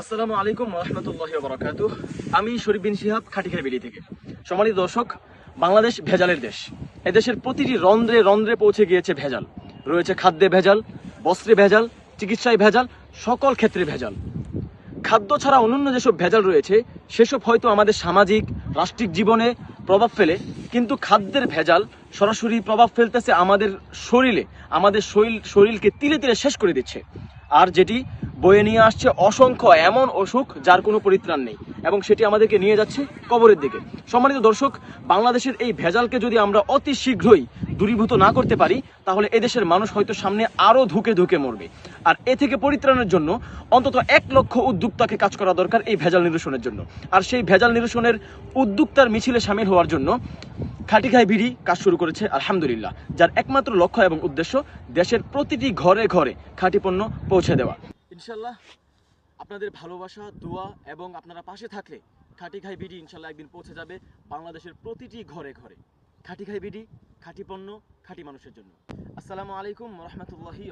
আসসালামু আলাইকুম রহমতুল্লাহ বরকাত আমি শরীফ বিন শিহাব খাটিখাই বেলি থেকে। সম্মানিত দর্শক, বাংলাদেশ ভেজালের দেশ। এদেশের প্রতিটি রন্ধ্রে রন্ধ্রে পৌঁছে গিয়েছে ভেজাল। রয়েছে খাদ্যে ভেজাল, বস্ত্রে ভেজাল, চিকিৎসায় ভেজাল, সকল ক্ষেত্রে ভেজাল। খাদ্য ছাড়া অন্যান্য যেসব ভেজাল রয়েছে, সেসব হয়তো আমাদের সামাজিক, রাষ্ট্রিক জীবনে প্রভাব ফেলে, কিন্তু খাদ্যের ভেজাল সরাসরি প্রভাব ফেলতেছে আমাদের শরীরে, আমাদের শরীর শরীরকে তিলে তিলে শেষ করে দিচ্ছে। আর যেটি বয়ে নিয়ে আসছে অসংখ্য এমন অসুখ যার কোনো পরিত্রাণ নেই এবং সেটি আমাদেরকে নিয়ে যাচ্ছে কবরের দিকে। সম্মানিত দর্শক, বাংলাদেশের এই ভেজালকে যদি আমরা অতি শীঘ্রই দূরীভূত না করতে পারি, তাহলে এদেশের মানুষ হয়তো সামনে আরও ধুকে ধুকে মরবে। আর এ থেকে পরিত্রাণের জন্য অন্তত এক লক্ষ উদ্যোক্তাকে কাজ করা দরকার এই ভেজাল নিরসনের জন্য। আর সেই ভেজাল নিরসনের উদ্যোক্তার মিছিলে সামিল হওয়ার জন্য খাটিখাই বিড়ি কাজ শুরু করেছে আলহামদুলিল্লাহ, যার একমাত্র লক্ষ্য এবং উদ্দেশ্য দেশের প্রতিটি ঘরে ঘরে খাঁটি পণ্য পৌঁছে দেওয়া। ইনশাল্লাহ আপনাদের ভালোবাসা, দোয়া এবং আপনারা পাশে থাকলে খাটি খাই বিডি ইনশাল্লাহ একদিন পৌঁছে যাবে বাংলাদেশের প্রতিটি ঘরে ঘরে। খাটি খাই বিডি, খাটি পণ্য, খাটি মানুষের জন্য। আসসালামু আলাইকুম রহমতুল্লাহি